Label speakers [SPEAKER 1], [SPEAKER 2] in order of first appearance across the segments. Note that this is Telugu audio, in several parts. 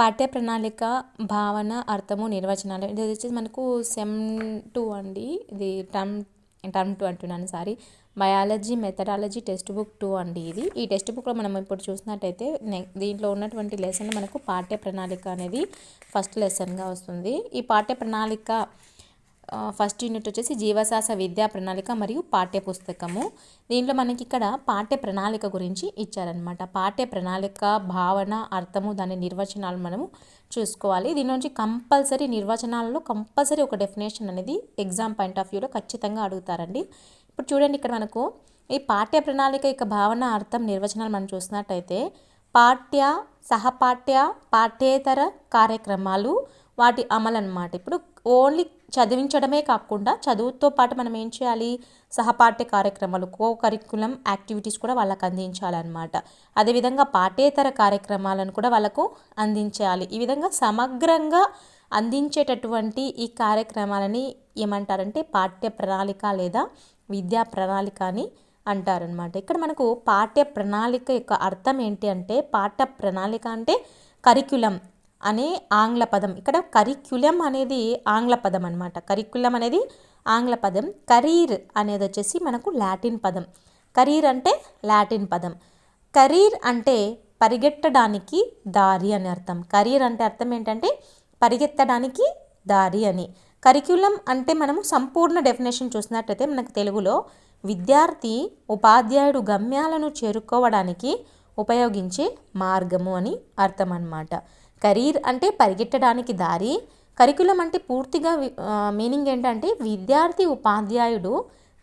[SPEAKER 1] పాఠ్య ప్రణాళిక భావన అర్థము నిర్వచనాలు. ఇది వచ్చేసి మనకు సెమ్ టూ అండి. ఇది టర్మ్ టర్మ్ టూ అంటున్నాను sorry biology methodology textbook two అండి ఇది. ఈ టెక్స్ట్ బుక్లో మనం ఇప్పుడు చూసినట్టయితే దీంట్లో ఉన్నటువంటి లెసన్ మనకు పాఠ్య ప్రణాళిక అనేది ఫస్ట్ లెసన్గా వస్తుంది. ఈ పాఠ్య ప్రణాళిక ఫస్ట్ యూనిట్ వచ్చేసి జీవశాస్త్ర విద్యా ప్రణాళిక మరియు పాఠ్య పుస్తకము దీంట్లో మనకి ఇక్కడ పాఠ్య ప్రణాళిక గురించి ఇచ్చారనమాట పాఠ్య ప్రణాళిక భావన అర్థము దాని నిర్వచనాలు మనము చూసుకోవాలి. దీని నుంచి కంపల్సరీ నిర్వచనాలలో కంపల్సరీ ఒక డెఫినేషన్ అనేది ఎగ్జామ్ పాయింట్ ఆఫ్ వ్యూలో ఖచ్చితంగా అడుగుతారండి. ఇప్పుడు చూడండి ఇక్కడ మనకు ఈ పాఠ్య ప్రణాళిక యొక్క భావన అర్థం నిర్వచనాలు మనం చూసినట్టయితే పాఠ్య సహపాఠ్య పాఠ్యేతర కార్యక్రమాలు వాటి అమలు అనమాట ఇప్పుడు ఓన్లీ చదివించడమే కాకుండా చదువుతో పాటు మనం ఏం చేయాలి? సహపాఠ్య కార్యక్రమాలు కో కరికులం యాక్టివిటీస్ కూడా వాళ్ళకి అందించాలన్నమాట. అదేవిధంగా పాఠ్యేతర కార్యక్రమాలను కూడా వాళ్ళకు అందించాలి. ఈ విధంగా సమగ్రంగా అందించేటటువంటి ఈ కార్యక్రమాలని ఏమంటారంటే పాఠ్య ప్రణాళిక లేదా విద్యా ప్రణాళిక అని అంటారనమాట ఇక్కడ మనకు పాఠ్య ప్రణాళిక యొక్క అర్థం ఏంటి అంటే పాఠ్య ప్రణాళిక అంటే కరికులం అనే ఆంగ్ల పదం. ఇక్కడ కరిక్యులం అనేది ఆంగ్ల పదం అనమాట కరికులం అనేది ఆంగ్ల పదం. కరీర్ అనేది వచ్చేసి మనకు లాటిన్ పదం. కరీర్ అంటే లాటిన్ పదం. కరీర్ అంటే పరిగెత్తడానికి దారి అని అర్థం. కరీర్ అంటే అర్థం ఏంటంటే పరిగెత్తడానికి దారి అని. కరిక్యులం అంటే మనము సంపూర్ణ డెఫినేషన్ చూసినట్టయితే మనకు తెలుగులో విద్యార్థి ఉపాధ్యాయుడు గమ్యాలను చేరుకోవడానికి ఉపయోగించే మార్గము అని అర్థం అన్నమాట. కెరీర్ అంటే పరిగెట్టడానికి దారి. కరికులం అంటే పూర్తిగా మీనింగ్ ఏంటంటే విద్యార్థి ఉపాధ్యాయుడు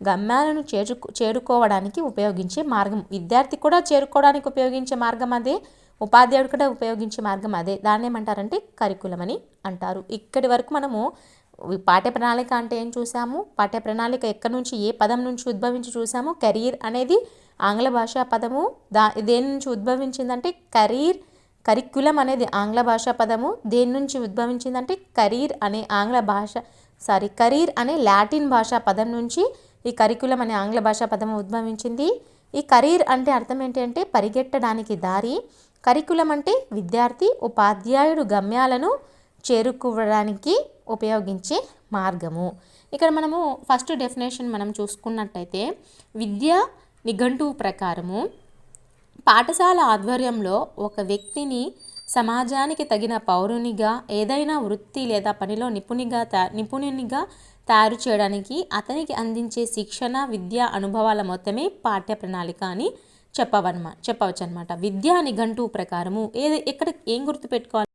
[SPEAKER 1] గమ్యాలను చేరుకు చేరుకోవడానికి ఉపయోగించే మార్గం. విద్యార్థి కూడా చేరుకోవడానికి ఉపయోగించే మార్గం అదే ఉపాధ్యాయుడు కూడా ఉపయోగించే మార్గం అదే. దాన్ని ఏమంటారంటే కరికులం అని అంటారు. ఇక్కడి వరకు మనము పాఠ్య ప్రణాళిక అంటే ఏం చూసాము? పాఠ్య ప్రణాళిక ఎక్కడి నుంచి ఏ పదం నుంచి ఉద్భవించి చూసాము? కెరీర్ అనేది ఆంగ్ల భాషా పదము. దా దేని నుంచి ఉద్భవించిందంటే కరీర్ కరిక్యులం అనేది ఆంగ్ల భాషా పదము. దేని నుంచి ఉద్భవించిందంటే కరీర్ అనే ఆంగ్ల భాష సారీ కరీర్ అనే లాటిన్ భాషా పదం నుంచి ఈ కరికులం అనే ఆంగ్ల భాషా పదం ఉద్భవించింది. ఈ కరీర్ అంటే అర్థం ఏంటి అంటే పరిగెట్టడానికి దారి. కరికులం అంటే విద్యార్థి ఉపాధ్యాయుడు గమ్యాలను చేరుకోవడానికి ఉపయోగించే మార్గము. ఇక్కడ మనము ఫస్ట్ డెఫినేషన్ మనం చూసుకున్నట్టయితే విద్య నిఘంటువు ప్రకారము. పాఠశాల ఆధ్వర్యంలో ఒక వ్యక్తిని సమాజానికి తగిన పౌరునిగా ఏదైనా వృత్తి లేదా పనిలో నిపుణిగా నిపుణునిగా తయారు చేయడానికి అతనికి అందించే శిక్షణ విద్యా అనుభవాల మొత్తమే పాఠ్య ప్రణాళిక అని చెప్పవన్నమా చెప్పవచ్చు అనమాట విద్యా నిఘంటువు ప్రకారము ఏది ఎక్కడ ఏం గుర్తుపెట్టుకోవాలి?